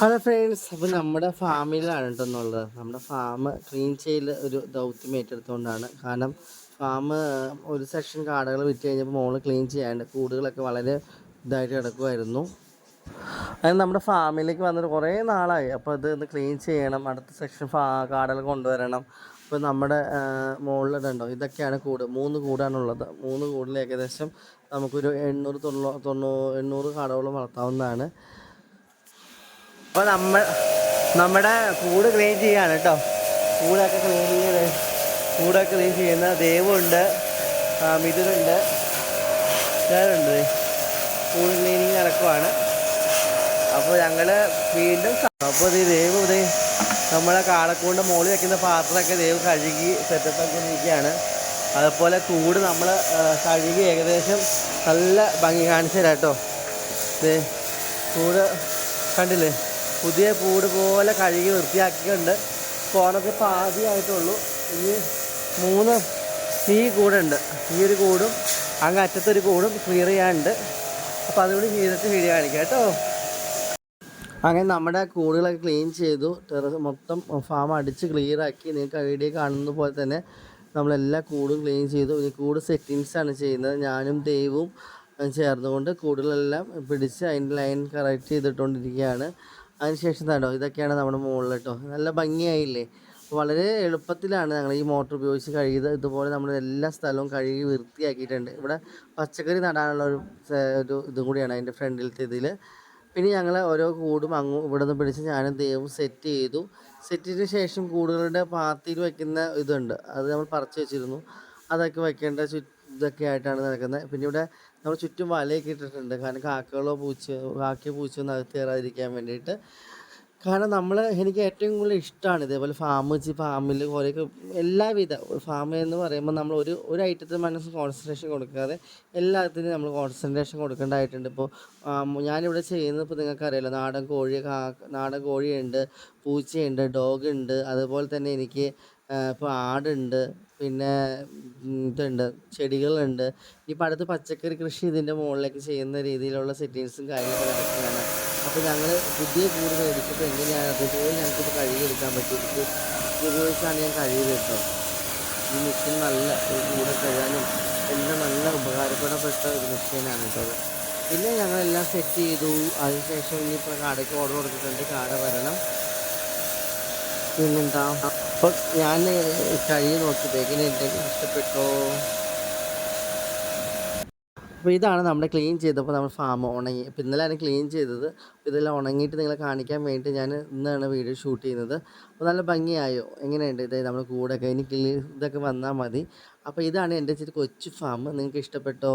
Hello friends അപ്പോൾ നമ്മുടെ ഫാമിലാണ് കേട്ടെന്നുള്ളത് നമ്മുടെ ഫാം ക്ലീൻ ചെയ്യൽ ഒരു ദൗത്യം ഏറ്റെടുത്തുകൊണ്ടാണ് കാരണം ഫാം ഒരു സെക്ഷൻ കാടകൾ വിറ്റ് കഴിഞ്ഞപ്പോൾ മോൾ ക്ലീൻ ചെയ്യാണ്ട് കൂടുകളൊക്കെ വളരെ ഇതായിട്ട് കിടക്കുമായിരുന്നു അത് നമ്മുടെ ഫാമിലേക്ക് വന്നിട്ട് കുറേ നാളായി. അപ്പോൾ അത് ഒന്ന് ക്ലീൻ ചെയ്യണം. അടുത്ത സെക്ഷൻ ഫാ കാടകൾ കൊണ്ടുവരണം. അപ്പോൾ നമ്മുടെ മുകളിലിടുണ്ടോ ഇതൊക്കെയാണ് കൂട്. മൂന്ന് കൂടാണുള്ളത്. മൂന്ന് കൂടിൽ ഏകദേശം നമുക്കൊരു എണ്ണൂറ് തൊണ്ണൂ തൊണ്ണൂ എണ്ണൂറ് കാടകളും വളർത്താവുന്നതാണ്. അപ്പോൾ നമ്മൾ നമ്മുടെ കൂട് ക്ലീൻ ചെയ്യാണ് കേട്ടോ കൂടൊക്കെ ക്ലീൻ ചെയ്ത് കൂടൊക്കെ ക്ലീൻ ചെയ്യുന്ന ദേവുണ്ട്. മിഥുനുണ്ട്. ഉണ്ട് കൂട് ക്ലീനിങ് നടക്കുവാണ്. അപ്പോൾ ഞങ്ങൾ വീണ്ടും അപ്പോൾ ഇത് ദേവ് ഇത് നമ്മളെ കാളക്കൂടിന്റെ മുകളിൽ വെക്കുന്ന പാത്രമൊക്കെ ദേവ് കഴുകി സെറ്റപ്പ് ആക്കിയിരിക്കുകയാണ് അതുപോലെ കൂട് നമ്മൾ കഴുകി ഏകദേശം നല്ല ഭംഗി കാണിച്ചു തരാം കേട്ടോ കൂട് കണ്ടില്ലേ? പുതിയ കൂട് പോലെ കഴുകി വൃത്തിയാക്കിയിട്ടുണ്ട്. പോണൊക്കെ പാതിയായിട്ടുള്ളൂ. ഇനി മൂന്ന് ഈ കൂടുണ്ട്. ഈ ഒരു കൂടും അങ്ങ് അറ്റത്തൊരു കൂടും ക്ലിയർ ചെയ്യാനുണ്ട്. അപ്പോൾ അതുകൂടി ചെയ്തിട്ട് വീഡിയോ കാണിക്കാം കേട്ടോ. അങ്ങനെ നമ്മുടെ കൂടുകളൊക്കെ ക്ലീൻ ചെയ്തു. ടെറസ് മൊത്തം ഫാം അടിച്ച് ക്ലിയർ ആക്കി. നിങ്ങൾക്ക് വീഡിയോ കാണുന്ന പോലെ തന്നെ നമ്മളെല്ലാ കൂടും ക്ലീൻ ചെയ്തു. ഇനി കൂട് സെറ്റിങ്സ് ആണ് ചെയ്യുന്നത്. ഞാനും ദൈവവും ചേർന്നുകൊണ്ട് കൂടുകളെല്ലാം പിടിച്ച് അതിന്റെ ലൈൻ കറക്റ്റ് ചെയ്തിട്ടുകൊണ്ടിരിക്കുകയാണ് അതിനുശേഷം തടോ ഇതൊക്കെയാണ് നമ്മുടെ മുകളിൽ കേട്ടോ നല്ല ഭംഗിയായില്ലേ? വളരെ എളുപ്പത്തിലാണ് ഞങ്ങൾ ഈ മോട്ടർ ഉപയോഗിച്ച് കഴുകിയത്. ഇതുപോലെ നമ്മൾ എല്ലാ സ്ഥലവും കഴുകി വൃത്തിയാക്കിയിട്ടുണ്ട്. ഇവിടെ പച്ചക്കറി നടാനുള്ള ഒരു ഒരു ഇതും കൂടിയാണ് അതിന്റെ ഫ്രണ്ടിലത്തെ ഇതിൽ. പിന്നെ ഞങ്ങൾ ഓരോ കൂടും അങ്ങ് ഇവിടെ നിന്ന് പിടിച്ച് ഞാനും ദൈവം സെറ്റ് ചെയ്തു. സെറ്റ് ചെയ്തതിന് ശേഷം കൂടുകളുടെ പാത്തിയിൽ വയ്ക്കുന്ന ഇതുണ്ട്. അത് നമ്മൾ പറിച്ച് വെച്ചിരുന്നു. അതൊക്കെ വയ്ക്കേണ്ട ചു ഇതൊക്കെ ആയിട്ടാണ് നടക്കുന്നത്. പിന്നെ ഇവിടെ നമ്മൾ ചുറ്റും വലയൊക്കെ ഇട്ടിട്ടുണ്ട്. കാരണം കാക്കകളോ പൂച്ച കാക്കയോ പൂച്ചയോ ഒന്നും കയറാതിരിക്കാൻ വേണ്ടിയിട്ട്. കാരണം നമ്മൾ എനിക്ക് ഏറ്റവും കൂടുതൽ ഇഷ്ടമാണ് ഇതേപോലെ ഫാം വെച്ച് ഫാമിൽ കുറേ എല്ലാവിധ ഫാം എന്ന് പറയുമ്പോൾ നമ്മൾ ഒരു ഒരു ഐറ്റത്തിന് മനസ്സ് കോൺസെൻട്രേഷൻ കൊടുക്കാതെ എല്ലാത്തിനും നമ്മൾ കോൺസെൻട്രേഷൻ കൊടുക്കേണ്ടതായിട്ടുണ്ട്. ഇപ്പോൾ ഞാനിവിടെ ചെയ്യുന്നത് ഇപ്പോൾ നിങ്ങൾക്കറിയാലോ. നാടൻ കോഴി നാടൻ കോഴിയുണ്ട് പൂച്ചയുണ്ട് ഡോഗ് ഉണ്ട്. അതുപോലെ തന്നെ എനിക്ക് ഇപ്പോൾ ആടുണ്ട് പിന്നെ ഇതുണ്ട് ചെടികളുണ്ട്. ഇനിയിപ്പോൾ അടുത്ത് പച്ചക്കറി കൃഷി ഇതിന്റെ മുകളിലേക്ക് ചെയ്യുന്ന രീതിയിലുള്ള സെറ്റിങ്സും കാര്യങ്ങളും നടക്കുകയാണ്. അപ്പോൾ ഞങ്ങൾ പുതിയ കൂട് മേടിച്ചപ്പോൾ എങ്ങനെയാണ്? അതുപോലെ ഞങ്ങൾക്കിത് കഴുകിയെടുക്കാൻ പറ്റിയത് ഉപയോഗിച്ചാണ് ഞാൻ കഴുകി കേട്ടോ. ഈ മെഷീൻ നല്ല കൂടെ കഴുകാനും എല്ലാം നല്ല ഉപകാരപ്പെടപ്പെട്ട ഒരു മെഷീനാണ് കേട്ടോ പിന്നെ ഞങ്ങളെല്ലാം സെറ്റ് ചെയ്തു. അതിനുശേഷം ഇനിയിപ്പോൾ കാടയ്ക്ക് ഓർഡർ കൊടുത്തിട്ടുണ്ട്. കാട വരണം. പിന്നെന്താ? അപ്പോൾ ഞാൻ കഴുകി നോക്കിയപ്പോഴേക്കിന് എന്തെങ്കിലും ഇഷ്ടപ്പെട്ടോ? അപ്പോൾ ഇതാണ് നമ്മുടെ ക്ലീൻ ചെയ്തപ്പോൾ നമ്മൾ ഫാം ഉണങ്ങി. അപ്പോൾ ഇന്നലെയാണ് ക്ലീൻ ചെയ്തത്. ഇതെല്ലാം ഉണങ്ങിയിട്ട് നിങ്ങളെ കാണിക്കാൻ വേണ്ടി ഞാൻ ഇന്നാണ് വീഡിയോ ഷൂട്ട് ചെയ്യുന്നത്. അപ്പോൾ നല്ല ഭംഗിയായോ? എങ്ങനെയുണ്ട്? ഇത് നമ്മുടെ കൂടൊക്കെ ഇനി ക്ലീൻ ഇതൊക്കെ വന്നാൽ മതി. അപ്പോൾ ഇതാണ് എന്റെ ഇച്ചിരി കൊച്ചു ഫാം. നിങ്ങൾക്ക് ഇഷ്ടപ്പെട്ടോ?